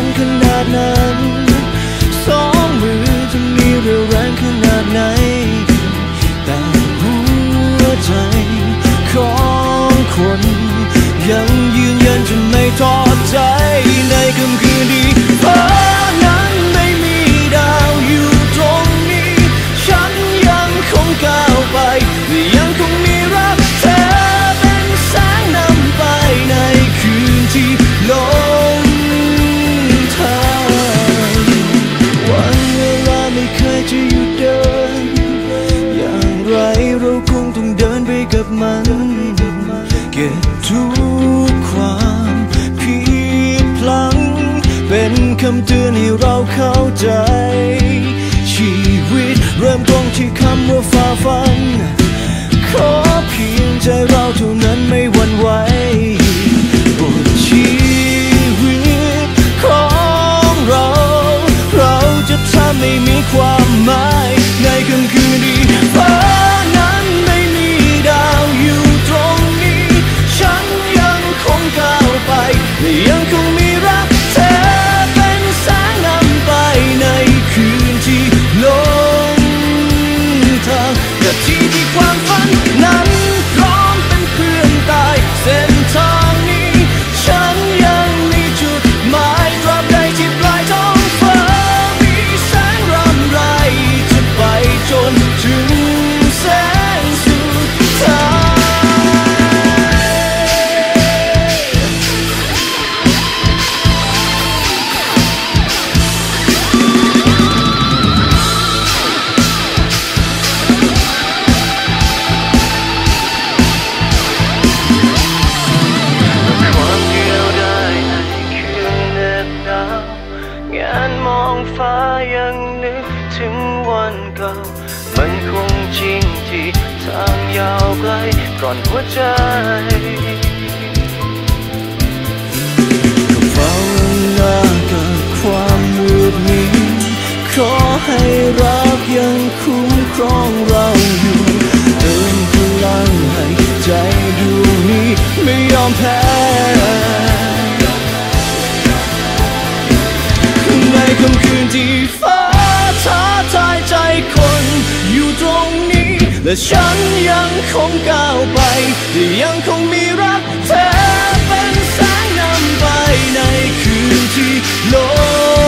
เป็นขนาดนั้น บมัน เก็บทุกความผิดพลัง เป็นคำเตือนให้เราเข้าใจ ชีวิตเริ่มต้นที่คำว่าฝ่าฟัน ขอเพียงใจเรา ยังนึกถึงวันเก่า มันคงจริงที่ทางยาวไกลก่อนหัวใจเฝ้าหน้ากับความมืดมิดขอให้รักยังคุ้มครองเราอยู่เติมพลังให้ใจดวงนี้ไม่ยอมแพ้ในค่ำคืนที่ฟ้า และฉันยังคงก้าวไปและยังคงมีรักเธอเป็นแสงนำไปในคืนที่โลก